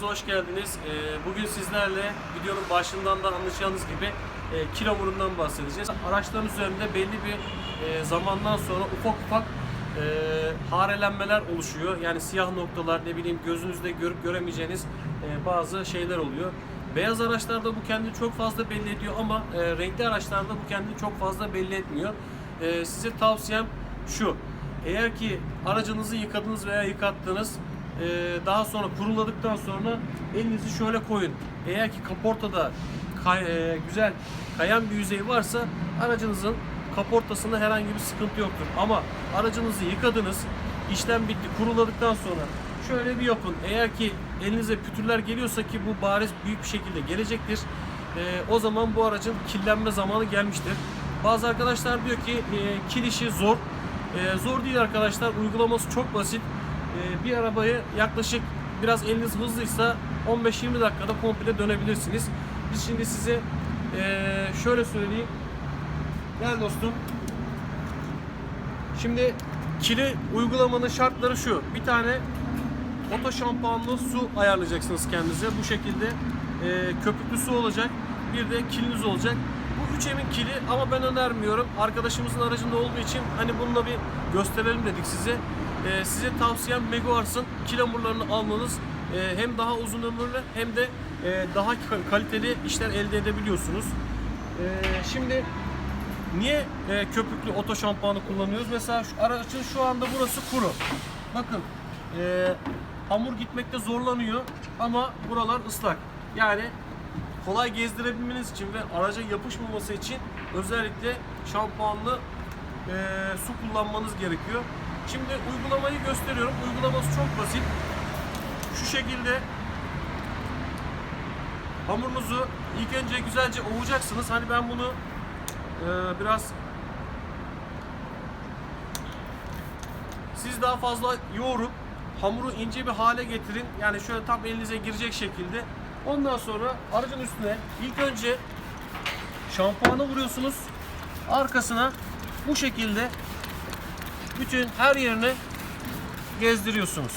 kanalımıza hoş geldiniz. Ee, Bugün sizlerle videonun başından da anlayacağınız gibi e, kilo vurumdan bahsedeceğiz. Araçların üzerinde belli bir e, zamandan sonra ufak ufak e, harelenmeler oluşuyor. Yani siyah noktalar, ne bileyim gözünüzde görüp göremeyeceğiniz bazı şeyler oluyor. Beyaz araçlarda bu kendini çok fazla belli ediyor ama renkli araçlarda bu kendini çok fazla belli etmiyor. Size tavsiyem şu. Eğer ki aracınızı yıkadınız veya yıkattınız daha sonra kuruladıktan sonra elinizi şöyle koyun. Eğer ki kaportada kay- e, güzel kayan bir yüzey varsa aracınızın kaportasında herhangi bir sıkıntı yoktur. Ama aracınızı yıkadınız, işlem bitti, kuruladıktan sonra şöyle bir yapın. Eğer ki elinize pütürler geliyorsa ki bu bariz büyük bir şekilde gelecektir. e, o zaman bu aracın kirlenme zamanı gelmiştir. Bazı arkadaşlar diyor ki e, kil zor. E, zor değil arkadaşlar. Uygulaması çok basit. E, bir arabayı yaklaşık biraz eliniz hızlıysa 15-20 dakikada komple dönebilirsiniz. Biz şimdi size e, şöyle söyleyeyim. Gel dostum. Şimdi kili uygulamanın şartları şu. Bir tane oto şampuanlı su ayarlayacaksınız kendinize. Bu şekilde e, köpüklü su olacak. Bir de kiliniz olacak. Bu üç emin kili ama ben önermiyorum. Arkadaşımızın aracında olduğu için hani bununla bir gösterelim dedik size. E, size tavsiyem Megawars'ın kil hamurlarını almanız e, hem daha uzun ömürlü hem de e, daha ka- kaliteli işler elde edebiliyorsunuz. E, şimdi Niye e, köpüklü oto şampuanı kullanıyoruz? Mesela şu aracın şu anda burası kuru. Bakın e, hamur gitmekte zorlanıyor ama buralar ıslak. Yani kolay gezdirebilmeniz için ve araca yapışmaması için özellikle şampuanlı e, su kullanmanız gerekiyor. Şimdi uygulamayı gösteriyorum. Uygulaması çok basit. Şu şekilde hamurunuzu ilk önce güzelce ovacaksınız. Hani ben bunu ee, biraz siz daha fazla yoğurup hamuru ince bir hale getirin. Yani şöyle tam elinize girecek şekilde. Ondan sonra aracın üstüne ilk önce şampuanı vuruyorsunuz. Arkasına bu şekilde bütün her yerine gezdiriyorsunuz.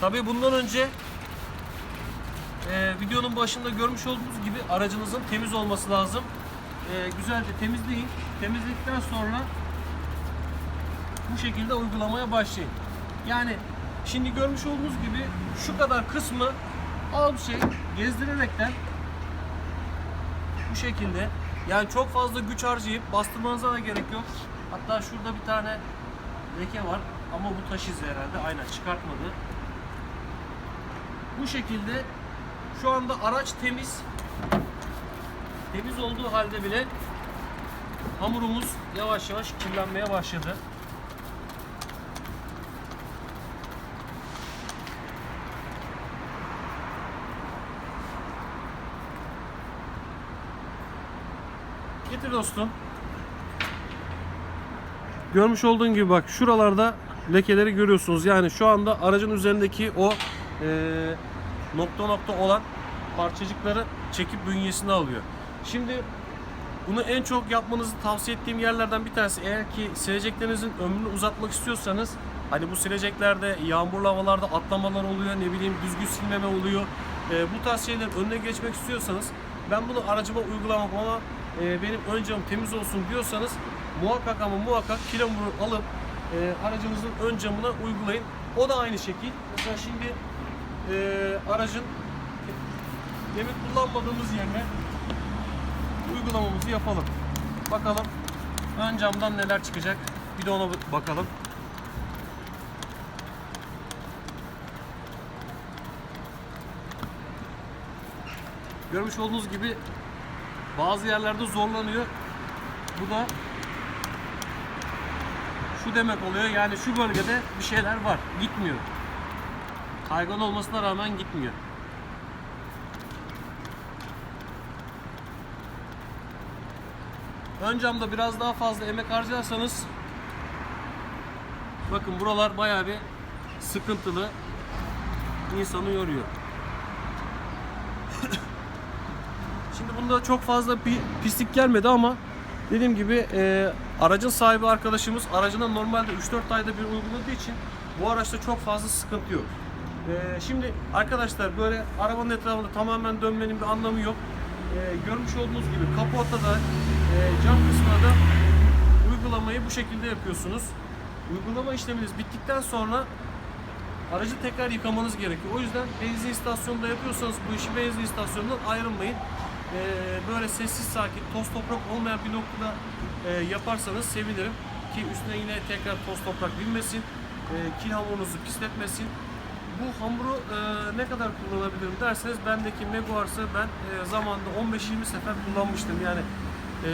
Tabii bundan önce e, videonun başında görmüş olduğunuz gibi aracınızın temiz olması lazım e, güzelce temizleyin. Temizledikten sonra bu şekilde uygulamaya başlayın. Yani şimdi görmüş olduğunuz gibi şu kadar kısmı al bir şey gezdirerekten bu şekilde yani çok fazla güç harcayıp bastırmanıza da gerek yok. Hatta şurada bir tane leke var ama bu taş izi herhalde aynen çıkartmadı. Bu şekilde şu anda araç temiz temiz olduğu halde bile hamurumuz yavaş yavaş kirlenmeye başladı. Getir dostum. Görmüş olduğun gibi bak şuralarda lekeleri görüyorsunuz. Yani şu anda aracın üzerindeki o eee, nokta nokta olan parçacıkları çekip bünyesine alıyor. Şimdi bunu en çok yapmanızı tavsiye ettiğim yerlerden bir tanesi eğer ki sileceklerinizin ömrünü uzatmak istiyorsanız hani bu sileceklerde yağmurlu havalarda atlamalar oluyor ne bileyim düzgün silmeme oluyor. Ee, bu tarz şeylerin önüne geçmek istiyorsanız ben bunu aracıma uygulamam ama e, benim ön camım temiz olsun diyorsanız muhakkak ama muhakkak kilamuru alıp e, aracınızın ön camına uygulayın. O da aynı şekil. Mesela şimdi e, aracın demin kullanmadığımız yerine uygulamamızı yapalım. Bakalım ön camdan neler çıkacak. Bir de ona bakalım. Görmüş olduğunuz gibi bazı yerlerde zorlanıyor. Bu da şu demek oluyor yani şu bölgede bir şeyler var. Gitmiyor. Kaygan olmasına rağmen gitmiyor. Ön camda biraz daha fazla emek harcarsanız bakın buralar bayağı bir sıkıntılı insanı yoruyor. Şimdi bunda çok fazla pislik gelmedi ama dediğim gibi e, aracın sahibi arkadaşımız aracına normalde 3-4 ayda bir uyguladığı için bu araçta çok fazla sıkıntı yok. Ee, şimdi arkadaşlar böyle arabanın etrafında tamamen dönmenin bir anlamı yok. Ee, görmüş olduğunuz gibi kaportada e, cam kısmına da uygulamayı bu şekilde yapıyorsunuz. Uygulama işleminiz bittikten sonra aracı tekrar yıkamanız gerekiyor. O yüzden benzin istasyonunda yapıyorsanız bu işi benzin istasyonundan ayrılmayın. Ee, böyle sessiz sakin, toz toprak olmayan bir noktada e, yaparsanız sevinirim. Ki üstüne yine tekrar toz toprak binmesin, e, kil hamurunuzu pisletmesin. Bu hamuru e, ne kadar kullanabilirim derseniz bendeki Meguars'ı ben e, zamanında 15-20 sefer kullanmıştım. Yani e,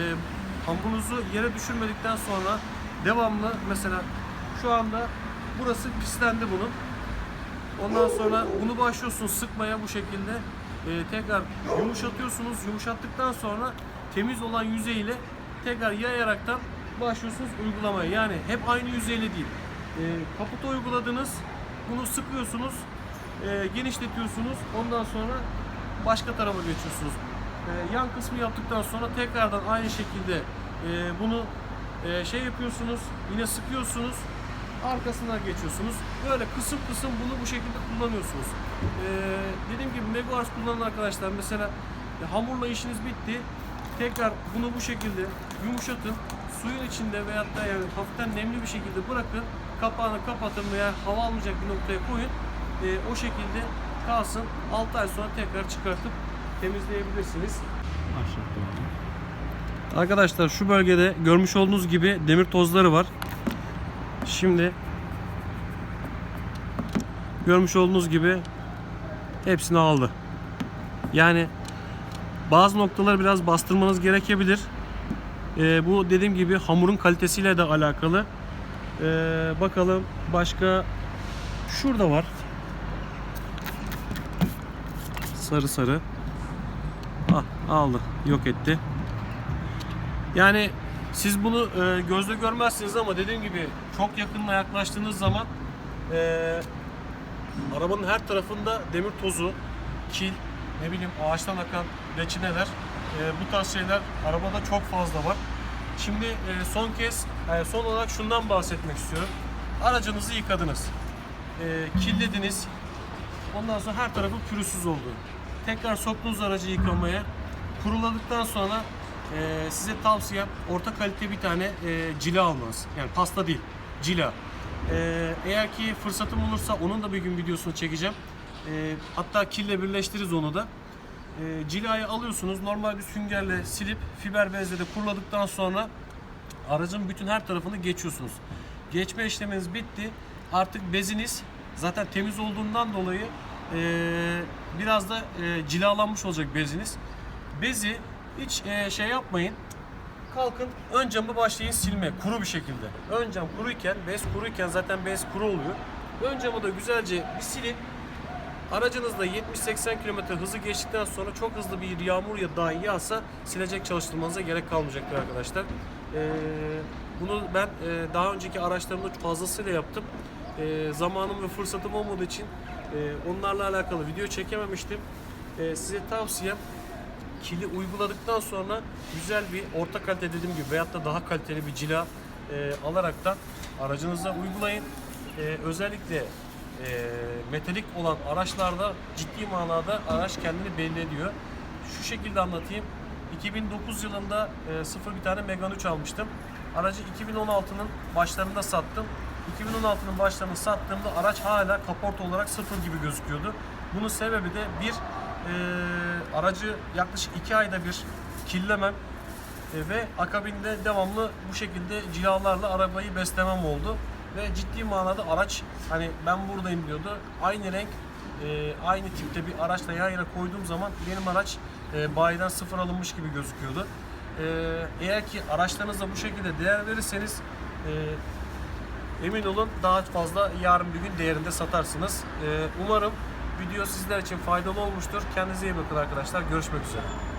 hamurunuzu yere düşürmedikten sonra devamlı mesela şu anda burası pislendi bunun. Ondan sonra bunu başlıyorsunuz sıkmaya bu şekilde. Ee, tekrar yumuşatıyorsunuz. Yumuşattıktan sonra temiz olan yüzeyiyle tekrar yayaraktan başlıyorsunuz uygulamaya. Yani hep aynı yüzeyle değil. Ee, kaputa uyguladınız. Bunu sıkıyorsunuz. e, genişletiyorsunuz. Ondan sonra başka tarafa geçiyorsunuz. Ee, yan kısmı yaptıktan sonra tekrardan aynı şekilde e, bunu e, şey yapıyorsunuz. Yine sıkıyorsunuz arkasından geçiyorsunuz. Böyle kısım kısım bunu bu şekilde kullanıyorsunuz. Ee, dediğim gibi Meguars kullanan arkadaşlar mesela e, hamurla işiniz bitti. Tekrar bunu bu şekilde yumuşatın. Suyun içinde veyahut da yani hafiften nemli bir şekilde bırakın. Kapağını kapatın veya hava almayacak bir noktaya koyun. Ee, o şekilde kalsın. 6 ay sonra tekrar çıkartıp temizleyebilirsiniz. Arkadaşlar şu bölgede görmüş olduğunuz gibi demir tozları var. Şimdi görmüş olduğunuz gibi hepsini aldı. Yani bazı noktaları biraz bastırmanız gerekebilir. Ee, bu dediğim gibi hamurun kalitesiyle de alakalı. Ee, bakalım başka şurada var. Sarı sarı. Ah, aldı. Yok etti. Yani siz bunu e, gözle görmezsiniz ama dediğim gibi çok yakınına yaklaştığınız zaman e, arabanın her tarafında demir tozu, kil, ne bileyim ağaçtan akan reçineler, e, bu tarz şeyler arabada çok fazla var. Şimdi e, son kez, e, son olarak şundan bahsetmek istiyorum. Aracınızı yıkadınız, e, killediniz, ondan sonra her tarafı pürüzsüz oldu. Tekrar soktunuz aracı yıkamaya, kuruladıktan sonra e, size tavsiyem orta kalite bir tane e, cila almanız. Yani pasta değil, cila. E, eğer ki fırsatım olursa onun da bir gün videosunu çekeceğim. E, hatta kille birleştiririz onu da. E, cilayı alıyorsunuz normal bir süngerle silip fiber bezle de kuruladıktan sonra aracın bütün her tarafını geçiyorsunuz. Geçme işleminiz bitti. Artık beziniz zaten temiz olduğundan dolayı e, biraz da e, cilalanmış olacak beziniz. Bezi hiç e, şey yapmayın. Kalkın ön camı başlayın silme kuru bir şekilde. Ön cam kuruyken, bez kuruyken zaten bez kuru oluyor. Ön camı da güzelce bir silin. Aracınızda 70-80 km hızı geçtikten sonra çok hızlı bir yağmur ya dahi yağsa silecek çalıştırmanıza gerek kalmayacaktır arkadaşlar. Ee, bunu ben e, daha önceki araçlarımda fazlasıyla yaptım. Ee, zamanım ve fırsatım olmadığı için e, onlarla alakalı video çekememiştim. Ee, size tavsiyem kili uyguladıktan sonra güzel bir orta kalite dediğim gibi veyahut da daha kaliteli bir cila e, alaraktan aracınıza uygulayın. E, özellikle e, metalik olan araçlarda ciddi manada araç kendini belli ediyor. Şu şekilde anlatayım. 2009 yılında e, sıfır bir tane Megane 3 almıştım. Aracı 2016'nın başlarında sattım. 2016'nın başlarını sattığımda araç hala kaporta olarak sıfır gibi gözüküyordu. Bunun sebebi de bir e, aracı yaklaşık 2 ayda bir killemem e, ve akabinde devamlı bu şekilde cilalarla arabayı beslemem oldu. Ve ciddi manada araç hani ben buradayım diyordu. Aynı renk, e, aynı tipte bir araçla yan yana koyduğum zaman benim araç e, bayiden sıfır alınmış gibi gözüküyordu. E, eğer ki araçlarınıza bu şekilde değer verirseniz e, emin olun daha fazla yarın bir gün değerinde satarsınız. E, umarım video sizler için faydalı olmuştur. Kendinize iyi bakın arkadaşlar. Görüşmek üzere.